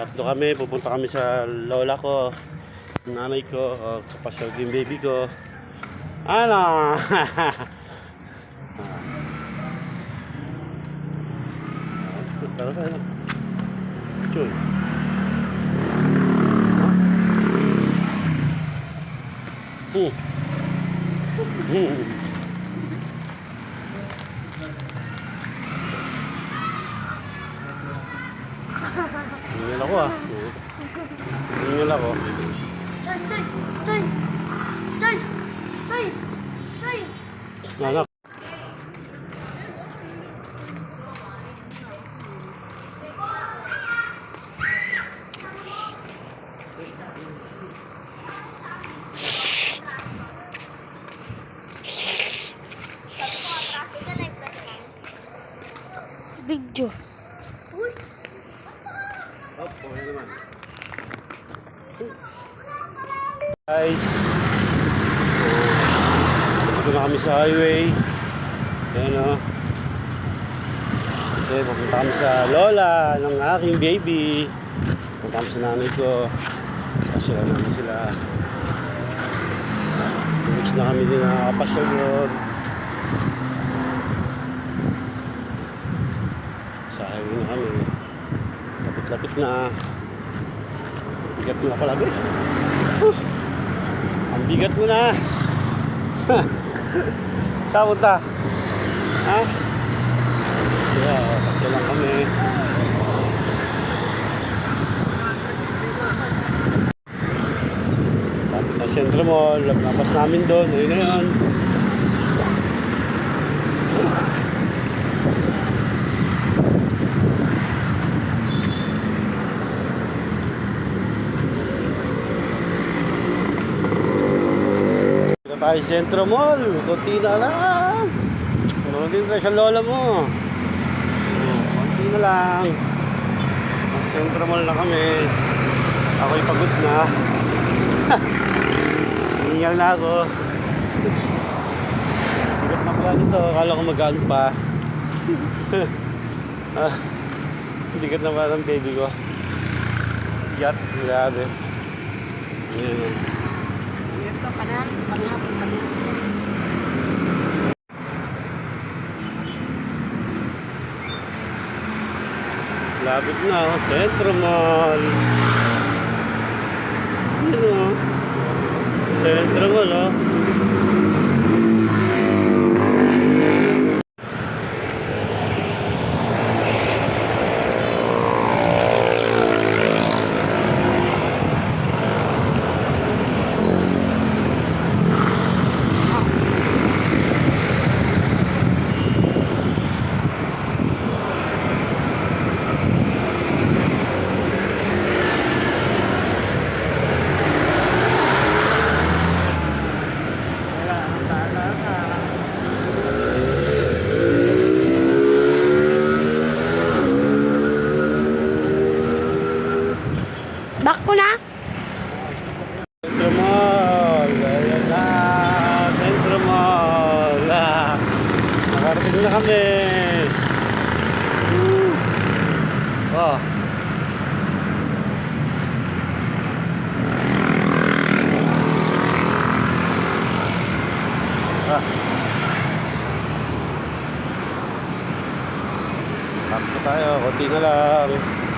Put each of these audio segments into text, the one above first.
Tatlo kami, pupunta kami sa lola ko, nanay ko, o kapasal yung baby ko. Ano? Tara tayo. Choy. Hmm. Hmm. Big Joe. Guys. Dito na kami sa highway. Ayan o. Kasi pupunta kami sa lola ng aking baby. Pupunta kami sa nanay ko. Kasi lang namin sila. Two na kami din nakakapasyal doon. Sa highway na kami. Lapit-lapit na. Bigat mo na pala. Huh. Ang bigat mo na. Saan punta? Ha? Kaya, tatlo lang kami. Lapit na Centro Mall. Labas namin doon. Ayun na yun. Tayo Centro Mall. Kunti na lang. Meron din tayo sa lola mo. Oh, Kunti na lang. Sa Centro Mall na kami. Ako'y pagod na. Hingal na ako. Bigat na pala nito. Akala ko magano pa. ah, bigat na pala ng baby ko. Bigat. Grabe. Ayan. Ito pa na. Panghapon pa na. Lapit na, oh. Centro Mall. Yun, oh. Centro Mall, oh. Back ko na. Centro Mall. Ayan na. Centro Mall. Nakarating na kami. Oh. Ah. Takbo tayo. Kunti na lang.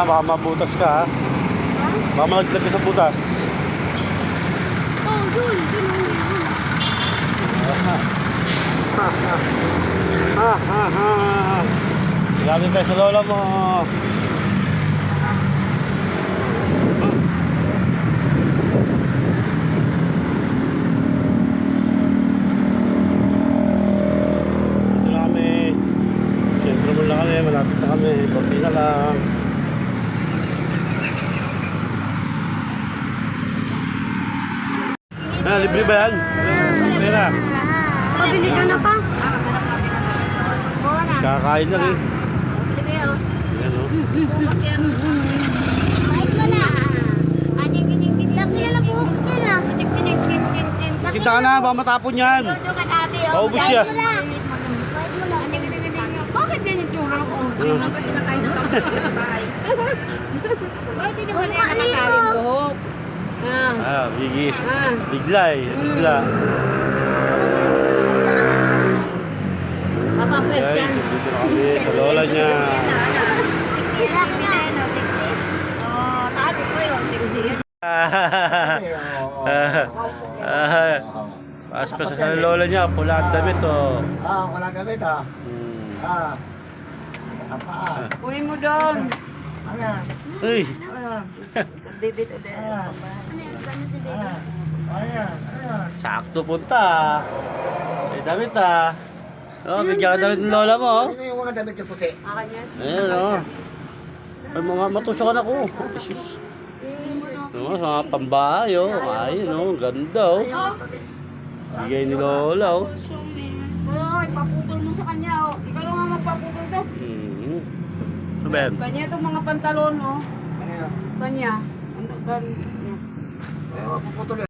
Ha, baka mabutas ka ha. Baka malaglag ka sa butas. Oh, yun. Yun, yun. Ha ha ha. Grabe tayo sa lola mo. Dito na kami. Sentro mo lang kami. Malapit na kami. Kunti na lang. Ah, libre ba yan? Na. Pabili ka na pa. Kakain lang eh. Bili kayo. Yan o. Gining. Laki na na na. Na, baka matapon yan. Oh. Paubos siya. Mo lang. Mo lang. Bakit ganyan yung tsura ko? Ano? Ano kasi nakain na sa bahay? Bakit hindi ka rito. nakakain buhok? Ah. Ah, bigi. Ah. Bigla eh. Bigla. Papapres Guys, yan. dito na kami sa lola niya. Pas pa sa lola niya, pula ang damit oh. Ah, wala gamit ah. Hmm. Ah. Ah? Kunin mo doon. Ayan. Uy! Bibit ulit. Ayan. Ayan. Ayan. Ayan. Sakto punta. May damit ah. Oh, bigyan ka damit ng lola mo oh. Sino yung mga damit na puti? Akin yan. Ayun oh. Ay, mga matusakan ako. Oh, Jesus. Oh, mga pambahay oh. Ayun oh, ganda oh. Bigay ni lola oh. Oh, ipaputol mo sa kanya. Oh. Ikaw lang ang magpaputol to. Hmm. Ano ba yan? Kanya itong mga pantalon. Oh. Ano yan? Kanya. Eh, puputol